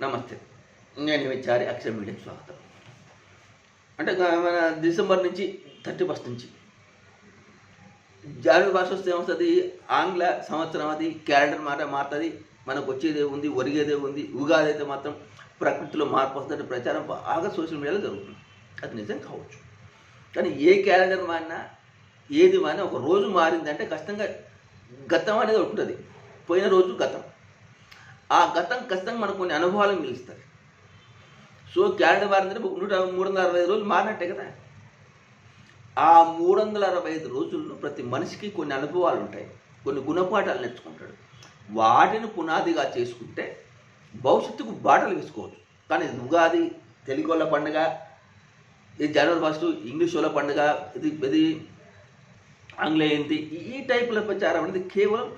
నమస్తే. నేను విచారి అక్షర మీడియాకి స్వాగతం. అంటే మన డిసెంబర్ నుంచి థర్టీ ఫస్ట్ నుంచి. జానువరి భాష వస్తే ఏమవుతుంది ఆంగ్ల సంవత్సరం అది క్యాలెండర్ మాట మారుతుంది మనకు వచ్చేదే ఉంది ఒరిగేదే ఉంది ఉగాది అయితే మాత్రం ప్రకృతిలో మార్పు వస్తుందంటే ప్రచారం బాగా సోషల్ మీడియాలో జరుగుతుంది. అది నిజం కావచ్చు. కానీ ఏ క్యాలెండర్ మారినా ఏది మారినా ఒక రోజు మారిందంటే ఖచ్చితంగా గతం అనేది ఒకటి ఉంటుంది. పోయిన రోజు గతం. ఆ గతం ఖచ్చితంగా మనకు కొన్ని అనుభవాలు మిలుస్తుంది సో క్యాలెండర్ మారిందంటే నూట మూడు వందల అరవై ఐదు రోజులు మారినట్టే కదా? ఆ మూడు వందల అరవై ఐదు రోజుల్లో ప్రతి మనిషికి కొన్ని అనుభవాలు ఉంటాయి. కొన్ని గుణపాఠాలు నేర్చుకుంటాడు. వాటిని పునాదిగా చేసుకుంటే భవిష్యత్తుకు బాటలు వేసుకోవచ్చు. కానీ ఇది ఉగాది తెలుగు వాళ్ళ పండుగ ఇది జనవరి ఫస్ట్ ఇంగ్లీష్ వాళ్ళ పండుగ ఇది ఇది ఆంగ్లేయంతి ఈ టైపుల ప్రచారం అనేది కేవలం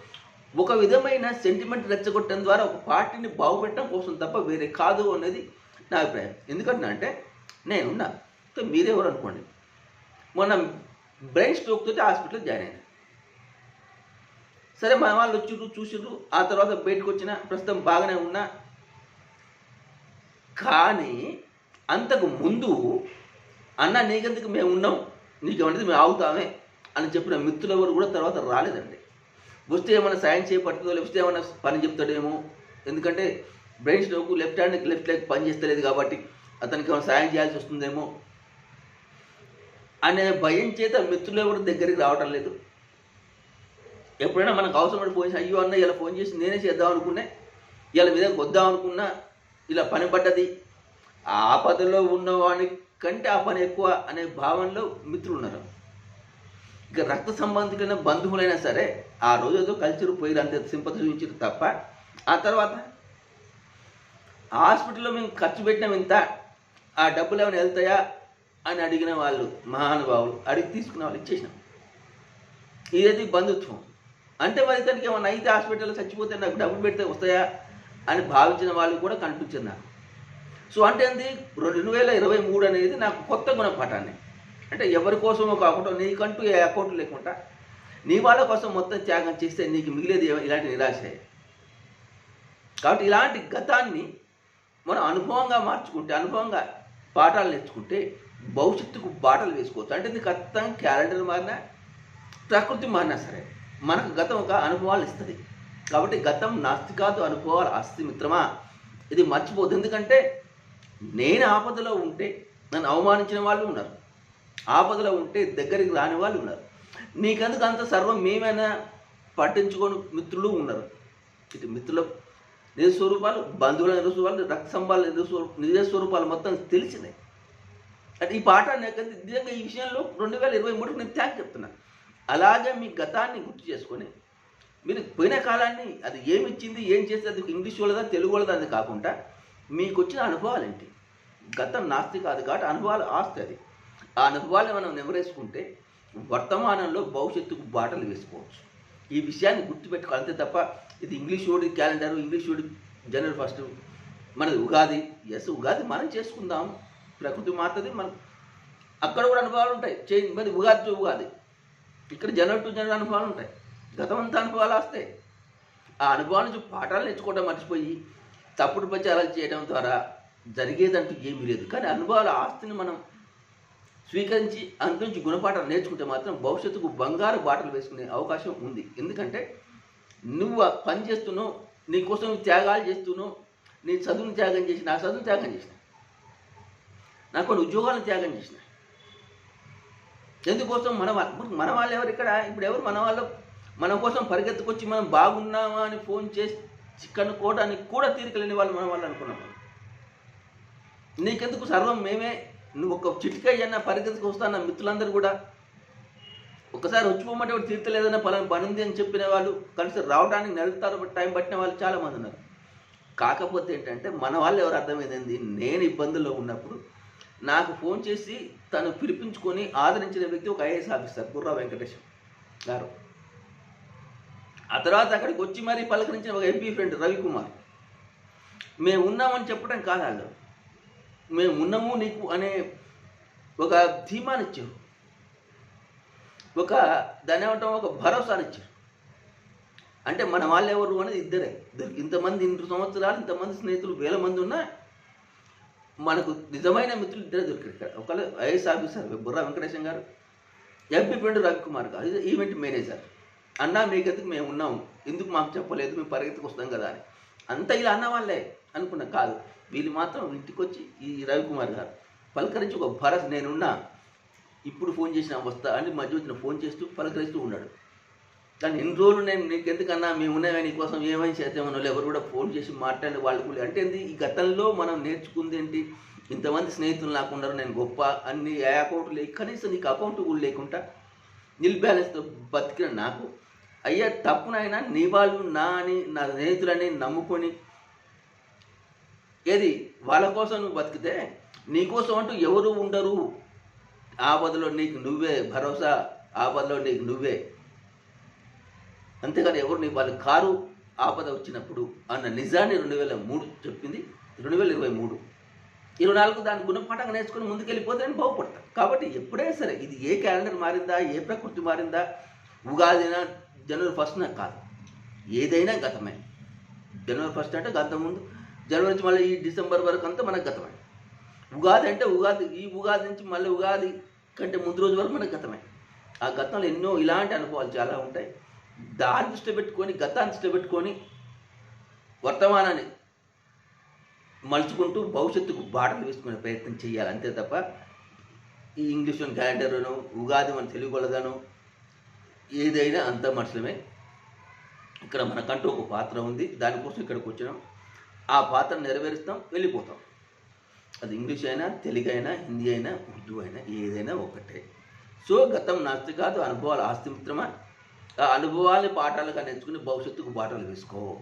ఒక విధమైన సెంటిమెంట్ రెచ్చగొట్టడం ద్వారా ఒక పార్టీని బాగుపెట్టడం కోసం తప్ప వేరే కాదు అనేది నా అభిప్రాయం. ఎందుకంటే అంటే నేనున్నా. మీరెవరు అనుకోండి. మొన్న బ్రెయిన్ స్ట్రోక్ తోటి హాస్పిటల్ జాయిన్ అయ్యాను సరే మా వాళ్ళు వచ్చిర్రు చూసిర్రు ఆ తర్వాత బయటకు వచ్చిన ప్రస్తుతం బాగానే ఉన్నా. కానీ అంతకు ముందు అన్న నీకెందుకు మేము ఉన్నాం? నీకు నీకేమన్నది మేము ఆగుతామే అని చెప్పిన మిత్రులు ఎవరు కూడా తర్వాత రాలేదండి. వస్తే ఏమైనా సాయం చేపడుతుందో లేకపోతే ఏమైనా పని చెప్తాడేమో. ఎందుకంటే brain stroke left hand left leg పని చేస్తలేదు కాబట్టి అతనికి ఏమైనా సాయం చేయాల్సి వస్తుందేమో అనే భయం చేత మిత్రులు ఎవరు దగ్గరికి రావటం లేదు. ఎప్పుడైనా మనకు అవసరమైన ఫోన్ చేసి అయ్యో అన్న ఇలా ఫోన్ చేసి నేనే చేద్దాం అనుకున్నా ఇలా మీద వద్దాం అనుకున్నా ఇలా పని పడ్డది. ఆ ఆపదలో ఉన్నవాడి కంటే ఆ పని ఎక్కువ అనే భావనలో మిత్రులు ఉన్నారు. ఇక రక్త సంబంధికులైన బంధువులైనా సరే ఆ రోజు ఏదో కల్చర్ పోయి అంత సింపతి చూపించారు తప్ప. ఆ తర్వాత హాస్పిటల్లో మేము ఖర్చు పెట్టినాం ఇంత ఆ డబ్బులు ఏమైనా వెళ్తాయా అని అడిగిన వాళ్ళు మహానుభావులు అడిగి తీసుకున్న వాళ్ళు ఇచ్చేసినాం. ఇదేది బంధుత్వం. అంటే మరి ఇతనికి ఏమన్నా అయితే హాస్పిటల్లో చచ్చిపోతే నాకు డబ్బులు పెడితే వస్తాయా అని భావించిన వాళ్ళు కూడా కనిపించారు నాకు. సో అంటే ఏంది? రెండు వేల ఇరవై మూడు అనేది నాకు కొత్త గుణపాఠాన్ని. అంటే ఎవరి కోసమో కాకుండా నీకంటూ ఏ అకౌంట్ లేకుండా నీ వాళ్ళ కోసం మొత్తం త్యాగం చేస్తే నీకు మిగిలేదు ఇలాంటి నిరాశే. కాబట్టి ఇలాంటి గతాన్ని మనం అనుభవంగా మార్చుకుంటే అనుభవంగా పాఠాలు నేర్చుకుంటే భవిష్యత్తుకు బాటలు వేసుకోవచ్చు. అంటే నీకు ఖచ్చితంగా క్యాలెండర్ మారినా ప్రకృతి మారినా సరే మనకు గతం ఒక అనుభవాలు ఇస్తుంది. కాబట్టి గతం నాస్తి కాదు అనుభవాలు ఆస్తి మిత్రమా? ఇది మర్చిపోదు ఎందుకంటే నేను ఆపదలో ఉంటే నన్ను అవమానించిన వాళ్ళు ఉన్నారు. ఆపదలో ఉంటే దగ్గరికి రాని వాళ్ళు ఉన్నారు. నీకెందుకు అంత సర్వం మేమైనా పట్టించుకొని మిత్రులు ఉన్నారు. ఇటు మిత్రుల నిజ స్వరూపాలు బంధువుల నిజ స్వరూపాలు రక్త సంబాల నిజ నిజ స్వరూపాలు మొత్తం తెలిసినాయి. అంటే ఈ పాట నిజంగా ఈ విషయంలో రెండు వేల ఇరవై మూడుకు నేను థ్యాంక్ చెప్తున్నా. అలాగే మీ గతాన్ని గుర్తు చేసుకొని మీరు పోయిన కాలాన్ని అది ఏమిచ్చింది ఏం చేస్తే అది ఇంగ్లీష్ వాళ్ళదా తెలుగు వాళ్ళదా అది కాకుండా మీకు వచ్చిన అనుభవాలు ఏంటి? గతం నాస్తి కాదు కాబట్టి అనుభవాలు ఆస్తి అది. ఆ అనుభవాలను మనం నివరేసుకుంటే వర్తమానంలో భవిష్యత్తుకు బాటలు వేసుకోవచ్చు. ఈ విషయాన్ని గుర్తుపెట్టుకోవాలి. అంతే తప్ప ఇది ఇంగ్లీష్ ఓడి క్యాలెండర్ ఇంగ్లీష్ ఓడి జనవరి ఫస్ట్ మనది ఉగాది. ఎస్ ఉగాది మనం చేసుకుందాం. ప్రకృతి మాత్రది మనం అక్కడ కూడా అనుభవాలు ఉంటాయి. చేంజ్ మరి ఉగాది టు ఉగాది. ఇక్కడ జనవరి టు జనవరి అనుభవాలు ఉంటాయి. గతమంతా అనుభవాలు వస్తాయి. ఆ అనుభవాల నుంచి పాఠాలు నేర్చుకోవడం మర్చిపోయి తప్పుడు ప్రచారాలు చేయడం ద్వారా జరిగేదంటూ ఏమీ లేదు. కానీ అనుభవాల ఆస్తిని మనం స్వీకరించి అందు నుంచి గుణపాఠాలు నేర్చుకుంటే మాత్రం భవిష్యత్తుకు బంగారు బాటలు వేసుకునే అవకాశం ఉంది. ఎందుకంటే నువ్వు పని చేస్తున్నావు నీ కోసం త్యాగాలు చేస్తున్నావు నీ చదువును త్యాగం చేసి నా చదువును త్యాగం చేసిన. నాకు కొన్ని ఉద్యోగాలను త్యాగం చేసిన. ఎందుకోసం మన మన వాళ్ళు ఎవరు ఇక్కడ? ఇప్పుడు ఎవరు మన వాళ్ళు మన కోసం పరిగెత్తుకొచ్చి మనం బాగున్నామా అని ఫోన్ చేసి కనుక్కోవడానికి కూడా తీరికలేని వాళ్ళు మన వాళ్ళు అనుకున్నాం నీకెందుకు సర్వం మేమే? నువ్వు ఒక చిటికయ్యన్న పరిగెత్తుకు వస్తాన్న మిత్రులందరూ కూడా. ఒకసారి వచ్చిపోమంటే వాడు తీర్చలేదన్న పలానా పని ఉంది అని చెప్పిన వాళ్ళు కలిసి రావడానికి నెలతారు టైం పట్టిన వాళ్ళు చాలామంది ఉన్నారు. కాకపోతే ఏంటంటే మన వాళ్ళు ఎవరు అర్థమైంది? నేను ఇబ్బందుల్లో ఉన్నప్పుడు నాకు ఫోన్ చేసి తను పిలిపించుకొని ఆదరించిన వ్యక్తి ఒక ఐఏఎస్ ఆఫీసర్ గుర్రా వెంకటేశం గారు. ఆ తర్వాత అక్కడికి వచ్చి మరీ పలకరించిన ఒక ఎంపీ ఫ్రెండ్ రవికుమార్. మేము ఉన్నామని చెప్పడం కాదు వాళ్ళు. మేము ఉన్నాము నీకు అనే ఒక ధీమాని ఇచ్చారు ఒక దాని ఏమంటాం? ఒక భరోసాని ఇచ్చారు అంటే మన వాళ్ళు ఎవరు అనేది ఇద్దరే. ఇద్దరు ఇంతమంది ఇన్ని సంవత్సరాలు ఇంతమంది స్నేహితులు వేల మంది ఉన్నా మనకు నిజమైన మిత్రులు ఇద్దరే దొరికారు ఇక్కడ. ఒకళ్ళు ఐఏఎస్ ఆఫీసర్ బుర్రా వెంకటేశం గారు ఎంపీ పెండు రవికుమార్ గారు. ఇది ఈవెంట్ మేనేజర్. అన్నా మీకెందుకు మేము ఉన్నాము? ఎందుకు మాకు చెప్పలేదు? మేము పరిగెత్తుకు వస్తాం కదా అని. అంతా ఇలా అన్న వాళ్ళే అనుకున్నా కాదు. వీళ్ళు మాత్రం ఇంటికి వచ్చి ఈ రవికుమార్ గారు పలకరించి ఒక భరత్ నేనున్నా ఇప్పుడు ఫోన్ చేసిన వస్తా అని మధ్య వచ్చిన ఫోన్ చేస్తూ పలకరిస్తూ ఉన్నాడు. కానీ ఎన్ని రోజులు నేను నీకు ఎందుకన్నా మేము ఉన్నామే నీకోసం ఏమైనా చేద్దామని ఎవరు కూడా ఫోన్ చేసి మాట్లాడే వాళ్ళు కూడా. అంటే ఏంది? ఈ గతంలో మనం నేర్చుకుంది ఏంటి? ఇంతమంది స్నేహితులు నాకు ఉన్నారు నేను గొప్ప అన్ని ఏ అకౌంట్ లేక కనీసం నీకు అకౌంట్ కూడా లేకుండా నిల్ బ్యాలెన్స్తో బతికిన నాకు అయ్యా తప్పునైనా నీ వాళ్ళు నా అని నా స్నేహితులని నమ్ముకొని ఏది? వాళ్ళ కోసం నువ్వు బతికితే నీకోసం అంటూ ఎవరు ఉండరు. ఆపదలో నీకు నువ్వే భరోసా ఆపదలో నీకు నువ్వే. అంతేకాదు ఎవరు నీ వాళ్ళ కారు ఆపద వచ్చినప్పుడు అన్న నిజాన్ని రెండు వేల మూడు చెప్పింది రెండు వేల ఇరవై మూడు. ఇరవై నాలుగు దాని గుణపాఠంగా నేర్చుకుని ముందుకెళ్ళిపోతే నేను బాగుపడతాను కాబట్టి ఎప్పుడైనా సరే ఇది ఏ క్యాలెండర్ మారిందా ఏ ప్రకృతి మారిందా ఉగాదినా జనవరి ఫస్ట్న కాదు. ఏదైనా గతమే. జనవరి ఫస్ట్ అంటే గతం ముందు. జనవరి నుంచి మళ్ళీ ఈ డిసెంబర్ వరకు అంతా మనకు గతమే. ఉగాది అంటే ఉగాది ఈ ఉగాది నుంచి మళ్ళీ ఉగాది కంటే ముందు రోజు వరకు మనకు గతమే. ఆ గతంలో ఎన్నో ఇలాంటి అనుభవాలు చాలా ఉంటాయి. దాన్ని దృష్టి పెట్టుకొని గతాన్ని దృష్టి పెట్టుకొని వర్తమానాన్ని మలుచుకుంటూ భవిష్యత్తుకు బాటలు వేసుకునే ప్రయత్నం చేయాలి. అంతే తప్ప ఈ ఇంగ్లీష్ క్యాలెండర్ను ఉగాది మన తెలుగు వాళ్ళగాను ఏదైనా అంత మనుషులమే. ఇక్కడ మనకంటూ ఒక పాత్ర ఉంది. దానికోసం ఇక్కడికి వచ్చినాం. ఆ పాత్ర నెరవేరుస్తాం వెళ్ళిపోతాం. అది ఇంగ్లీష్ అయినా తెలుగు అయినా హిందీ అయినా ఉర్దూ అయినా ఏదైనా ఒకటే. సో గతం నాస్తి కాదు అనుభవాలు ఆస్తి మిత్రమా ఆ అనుభవాన్ని పాఠాలుగా నేర్చుకుని భవిష్యత్తుకు పాఠాలు వేసుకో.